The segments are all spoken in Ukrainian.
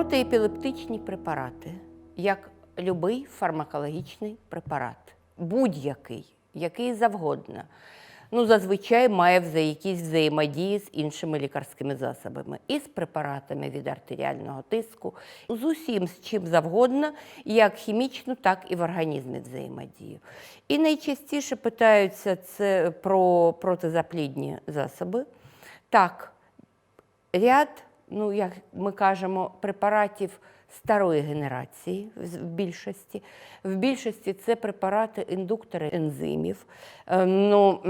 Протиепілептичні препарати, як будь-який фармакологічний препарат, будь-який, який завгодно, ну, зазвичай має якісь взаємодії з іншими лікарськими засобами, і з препаратами від артеріального тиску, з усім, з чим завгодно, як хімічну, так і в організмі взаємодію. І найчастіше питаються це про протизаплідні засоби. Так, ряд, ну як ми кажемо, препаратів старої генерації в більшості. В більшості це препарати індуктори ензимів. Е, Ну,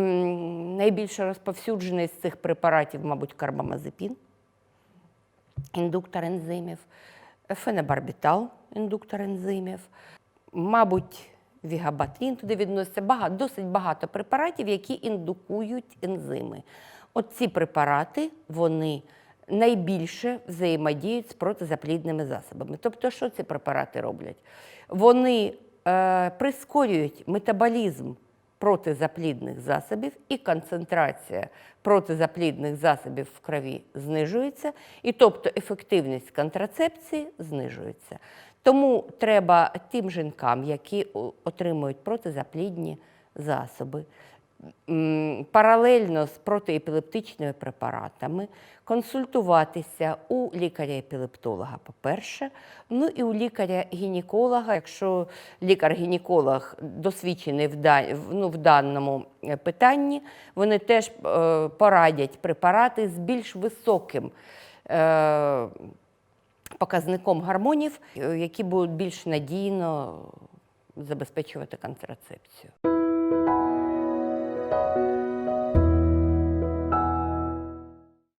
найбільше розповсюджений з цих препаратів, мабуть, карбамазепін, індуктор ензимів, фенобарбітал, індуктор ензимів, мабуть, вігабатрін туди відноситься багато, досить багато препаратів, які індукують ензими. От ці препарати, вони найбільше взаємодіють з протизаплідними засобами. Тобто, що ці препарати роблять? Вони е, прискорюють метаболізм протизаплідних засобів і концентрація протизаплідних засобів в крові знижується, і тобто ефективність контрацепції знижується. Тому треба тим жінкам, які отримують протизаплідні засоби, паралельно з протиепілептичними препаратами, консультуватися у лікаря-епілептолога, по-перше, ну і у лікаря-гінеколога, якщо лікар-гінеколог досвідчений в, ну, в даному е, питанні, вони теж е, порадять препарати з більш високим. Е, показником гормонів, які будуть більш надійно забезпечувати контрацепцію. you